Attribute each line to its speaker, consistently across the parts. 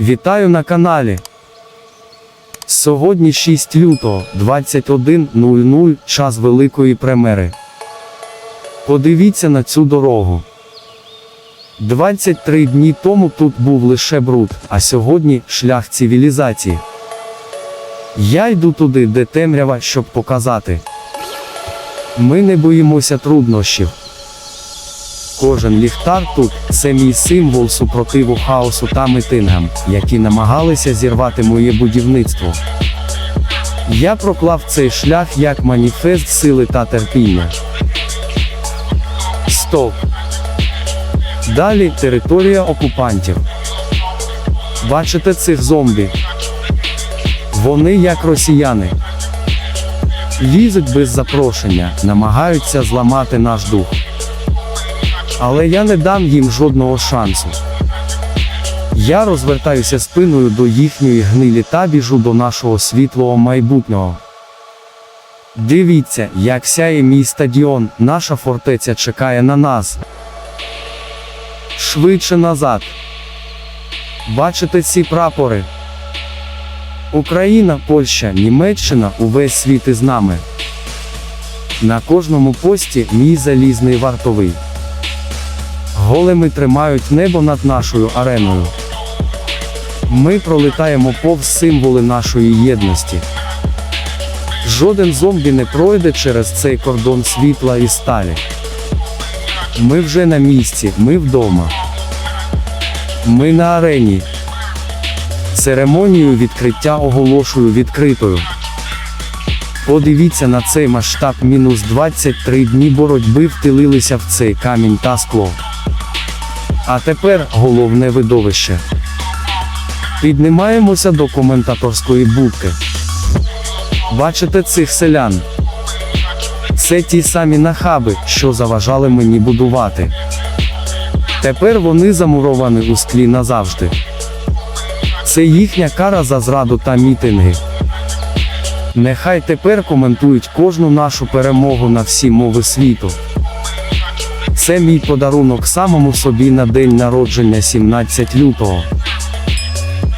Speaker 1: Вітаю на каналі. Сьогодні 6 лютого, 21.00, час великої премери. Подивіться на цю дорогу. 23 дні тому тут був лише бруд, а сьогодні шлях цивілізації. Я йду туди, де темрява, щоб показати. Ми не боїмося труднощів. Кожен ліхтар тут це мій символ супротиву хаосу та митингам, які намагалися зірвати моє будівництво. Я проклав цей шлях як маніфест сили та терпіння. Стоп. Далі територія окупантів. Бачите цих зомбі? Вони як росіяни. Лізуть без запрошення, намагаються зламати наш дух. Але я не дам їм жодного шансу. Я розвертаюся спиною до їхньої гнилі та біжу до нашого світлого майбутнього. Дивіться, як сяє мій стадіон, наша фортеця чекає на нас. Швидше назад. Бачите ці прапори? Україна, Польща, Німеччина, увесь світ із нами. На кожному пості мій залізний вартовий. Големи тримають небо над нашою ареною. Ми пролетаємо повз символи нашої єдності. Жоден зомбі не пройде через цей кордон світла і сталі. Ми вже на місці, ми вдома. Ми на арені. Церемонію відкриття оголошую відкритою. Подивіться на цей масштаб мінус 23 дні боротьби втилилися в цей камінь та скло. А тепер головне видовище. Піднімаємося до коментаторської будки. Бачите цих селян? Це ті самі нахаби, що заважали мені будувати. Тепер вони замуровані у склі назавжди. Це їхня кара за зраду та мітинги. Нехай тепер коментують кожну нашу перемогу на всі мови світу. Це мій подарунок самому собі на день народження 17 лютого.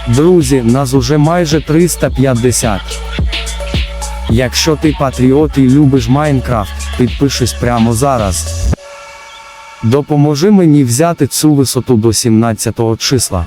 Speaker 1: Друзі, нас уже майже 350. Якщо ти патріот і любиш Майнкрафт, підпишись прямо зараз. Допоможи мені взяти цю висоту до 17 числа.